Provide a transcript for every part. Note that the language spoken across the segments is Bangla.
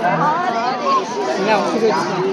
你俩去。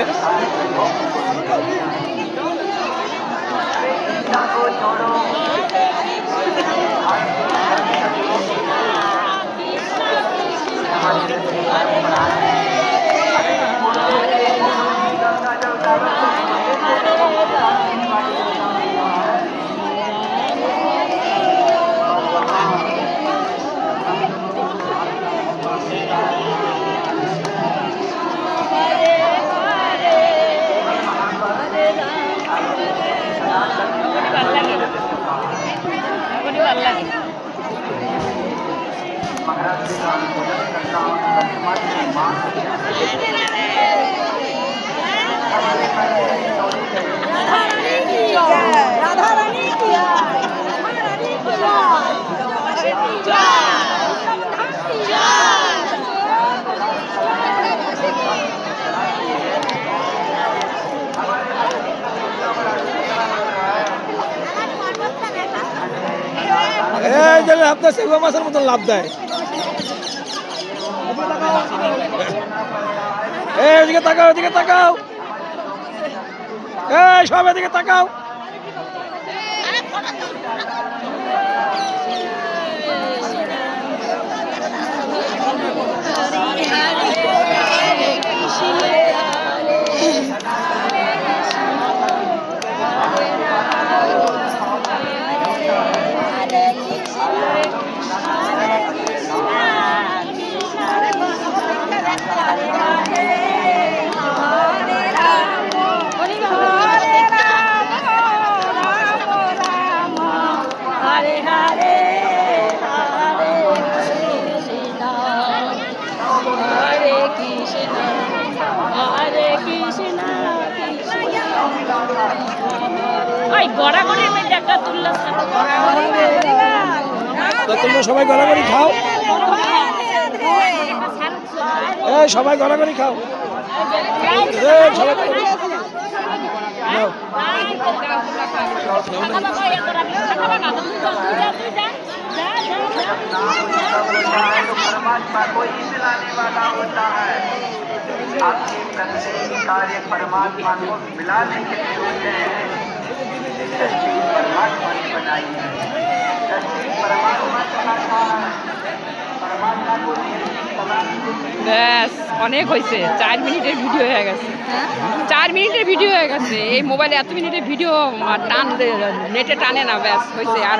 রাধা এই যে আপনার সেগুলো মাছের মতন লাভ দেয়। এদিকে তাকাও এদিকে তাকাও। এই সব এদিকে তাকাও। ওই গড়াগড়ির মধ্যে একটা তুললো তো তোমরা সবাই গড়াগড়ি খাও এই সবাই গড়াগড়ি খাও এই সবাই গড়াগড়ি নাও। परमात्मा को ही मिलाने वाला होता है आपके प्रत्येक कार्य परमात्मा को मिलाने के लिए होते हैं धरती परमात्मा ने बनाई है धरती परमात्मा चलाता है परमात्मा को निर्मित बनाने के लिए ব্যাস অনেক হয়েছে চার মিনিটের ভিডিও হয়ে গেছে চার মিনিটের ভিডিও হয়ে গেছে এই মোবাইলে এত মিনিটের ভিডিও টান নেটে টানে না ব্যাস হয়েছে আর